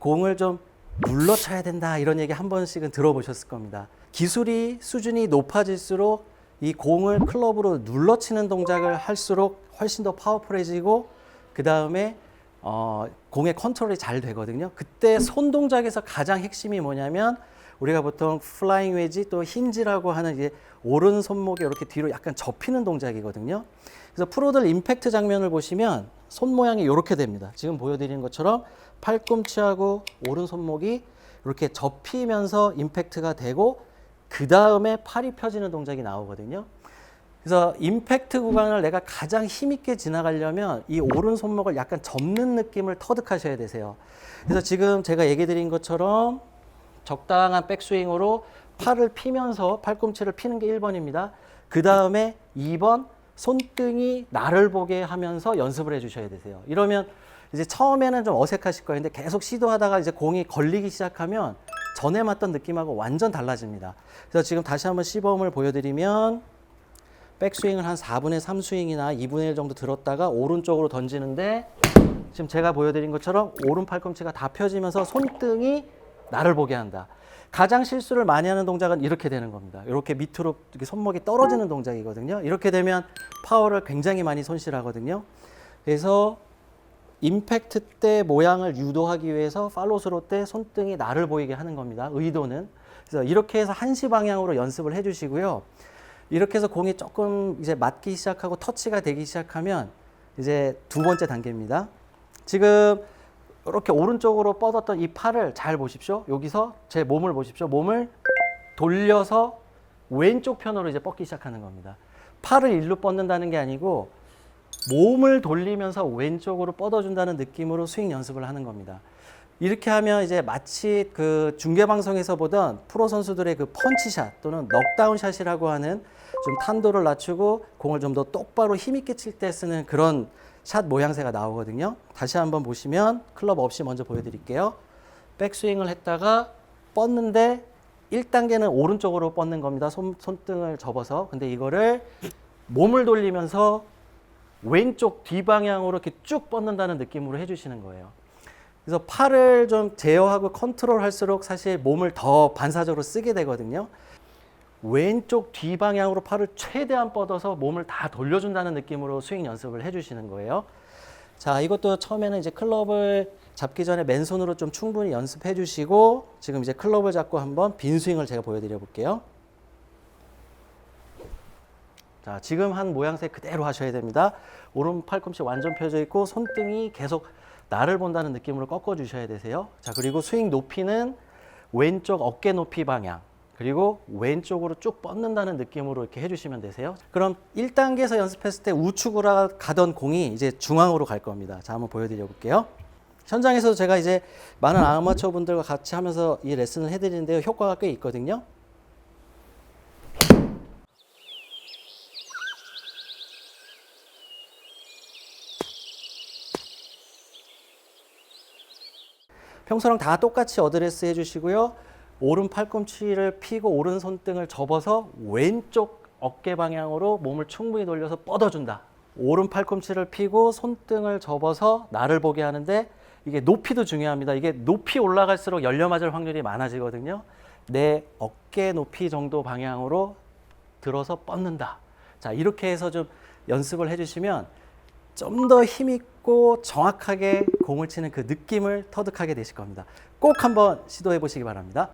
공을 좀 눌러 쳐야 된다 이런 얘기 한 번씩은 들어보셨을 겁니다. 기술이 수준이 높아질수록 이 공을 클럽으로 눌러 치는 동작을 할수록 훨씬 더 파워풀해지고 그 다음에 어, 공의 컨트롤이 잘 되거든요. 그때 손 동작에서 가장 핵심이 뭐냐면 우리가 보통 플라잉 웨지 또 힌지라고 하는 이제 오른 손목에 이렇게 뒤로 약간 접히는 동작이거든요. 그래서 프로들 임팩트 장면을 보시면 손 모양이 이렇게 됩니다. 지금 보여드리는 것처럼 팔꿈치하고 오른 손목이 이렇게 접히면서 임팩트가 되고 그 다음에 팔이 펴지는 동작이 나오거든요. 그래서 임팩트 구간을 내가 가장 힘있게 지나가려면 이 오른 손목을 약간 접는 느낌을 터득하셔야 되세요. 그래서 지금 제가 얘기 드린 것처럼 적당한 백스윙으로 팔을 피면서 팔꿈치를 피는 게 1번입니다. 그 다음에 2번 손등이 나를 보게 하면서 연습을 해 주셔야 되세요. 이러면 이제 처음에는 좀 어색하실 거예요. 근데 계속 시도하다가 이제 공이 걸리기 시작하면 전에 맞던 느낌하고 완전 달라집니다. 그래서 지금 다시 한번 시범을 보여드리면 백스윙을 한 4분의 3 스윙이나 2분의 1 정도 들었다가 오른쪽으로 던지는데 지금 제가 보여드린 것처럼 오른 팔꿈치가 다 펴지면서 손등이 나를 보게 한다. 가장 실수를 많이 하는 동작은 이렇게 되는 겁니다. 이렇게 밑으로 이렇게 손목이 떨어지는 동작이거든요. 이렇게 되면 파워를 굉장히 많이 손실하거든요. 그래서 임팩트 때 모양을 유도하기 위해서 팔로스로 때 손등이 나를 보이게 하는 겁니다. 의도는. 그래서 이렇게 해서 한시 방향으로 연습을 해 주시고요. 이렇게 해서 공이 조금 이제 맞기 시작하고 터치가 되기 시작하면 이제 두 번째 단계입니다. 지금 이렇게 오른쪽으로 뻗었던 이 팔을 잘 보십시오. 여기서 제 몸을 보십시오. 몸을 돌려서 왼쪽 편으로 이제 뻗기 시작하는 겁니다. 팔을 일로 뻗는다는 게 아니고 몸을 돌리면서 왼쪽으로 뻗어준다는 느낌으로 스윙 연습을 하는 겁니다. 이렇게 하면 이제 마치 그 중계 방송에서 보던 프로 선수들의 그 펀치샷 또는 넉다운 샷이라고 하는 좀 탄도를 낮추고 공을 좀 더 똑바로 힘 있게 칠 때 쓰는 그런 샷 모양새가 나오거든요. 다시 한번 보시면 클럽 없이 먼저 보여드릴게요. 백스윙을 했다가 뻗는데 1단계는 오른쪽으로 뻗는 겁니다. 손, 손등을 접어서. 근데 이거를 몸을 돌리면서 왼쪽 뒷방향으로 이렇게 쭉 뻗는다는 느낌으로 해주시는 거예요. 그래서 팔을 좀 제어하고 컨트롤 할수록 사실 몸을 더 반사적으로 쓰게 되거든요. 왼쪽 뒷방향으로 팔을 최대한 뻗어서 몸을 다 돌려준다는 느낌으로 스윙 연습을 해주시는 거예요. 자, 이것도 처음에는 이제 클럽을 잡기 전에 맨손으로 좀 충분히 연습해 주시고 지금 이제 클럽을 잡고 한번 빈 스윙을 제가 보여드려 볼게요. 자, 지금 한 모양새 그대로 하셔야 됩니다. 오른 팔꿈치 완전 펴져 있고 손등이 계속 나를 본다는 느낌으로 꺾어 주셔야 되세요. 자, 그리고 스윙 높이는 왼쪽 어깨 높이 방향. 그리고 왼쪽으로 쭉 뻗는다는 느낌으로 이렇게 해주시면 되세요. 그럼 1단계에서 연습했을 때 우측으로 가던 공이 이제 중앙으로 갈 겁니다. 자, 한번 보여드려 볼게요. 현장에서도 제가 이제 많은 아마추어 분들과 같이 하면서 이 레슨을 해드리는데요. 효과가 꽤 있거든요. 평소랑 다 똑같이 어드레스 해주시고요. 오른 팔꿈치를 피고 오른 손 등을 접어서 왼쪽 어깨 방향으로 몸을 충분히 돌려서 뻗어준다. 오른 팔꿈치를 피고 손등을 접어서 나를 보게 하는데 이게 높이도 중요합니다. 이게 높이 올라갈수록 열려 맞을 확률이 많아지거든요. 내 어깨 높이 정도 방향으로 들어서 뻗는다. 자, 이렇게 해서 좀 연습을 해주시면 좀 더 힘있 고 정확하게 공을 치는 그 느낌을 터득하게 되실 겁니다. 꼭 한번 시도해 보시기 바랍니다.